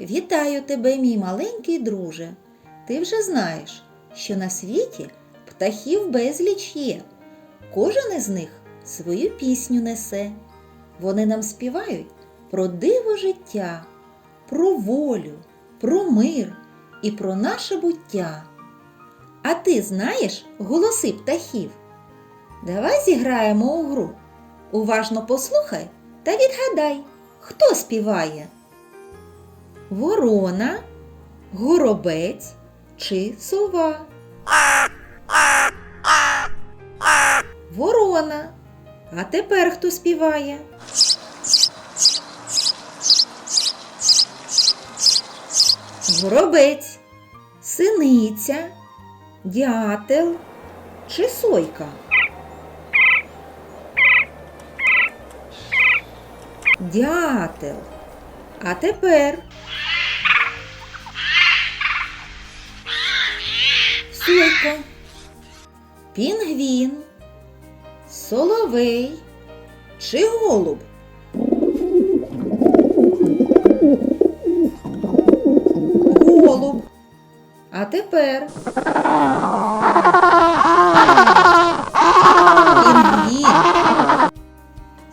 Вітаю тебе, мій маленький друже. Ти вже знаєш, що на світі птахів безліч є. Кожен із них свою пісню несе. Вони нам співають про диво життя, про волю, про мир і про наше буття. А ти знаєш голоси птахів? Давай зіграємо у гру. Уважно послухай та відгадай, хто співає? Ворона, горобець чи сова? Ворона. А тепер хто співає? Горобець, синиця, дятел чи сойка? Дятел. А тепер Сойка, пінгвін, соловей. Чи голуб? Голуб. А тепер пінгвін,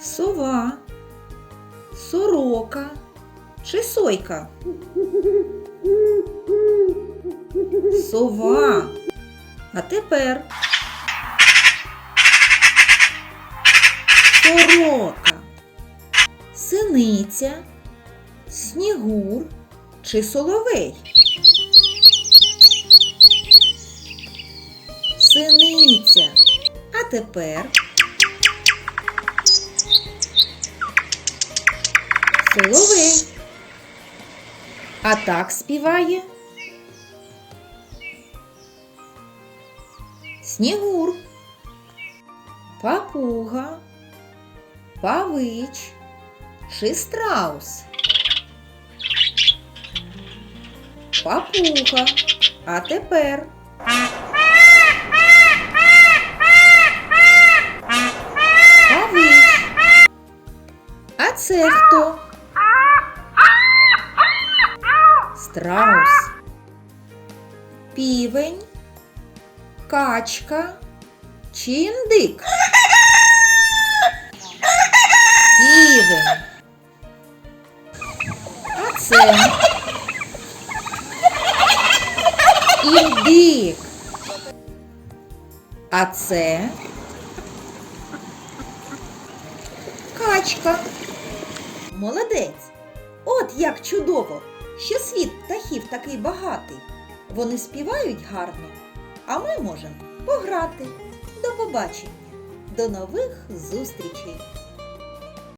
сова, сорока чи сойка? Сова. А тепер сорока, синиця, снігур чи соловей? Синиця. А тепер соловей. А так співає. Снігур, папуга, павич чи. Папуга. А тепер. Павич. А це хто? Страус. Півень качка чи індик? Півень. А це індик. А це качка. Молодець. От як чудово, що світ птахів такий багатий. Вони співають гарно, а ми можемо пограти. До побачення, до нових зустрічей!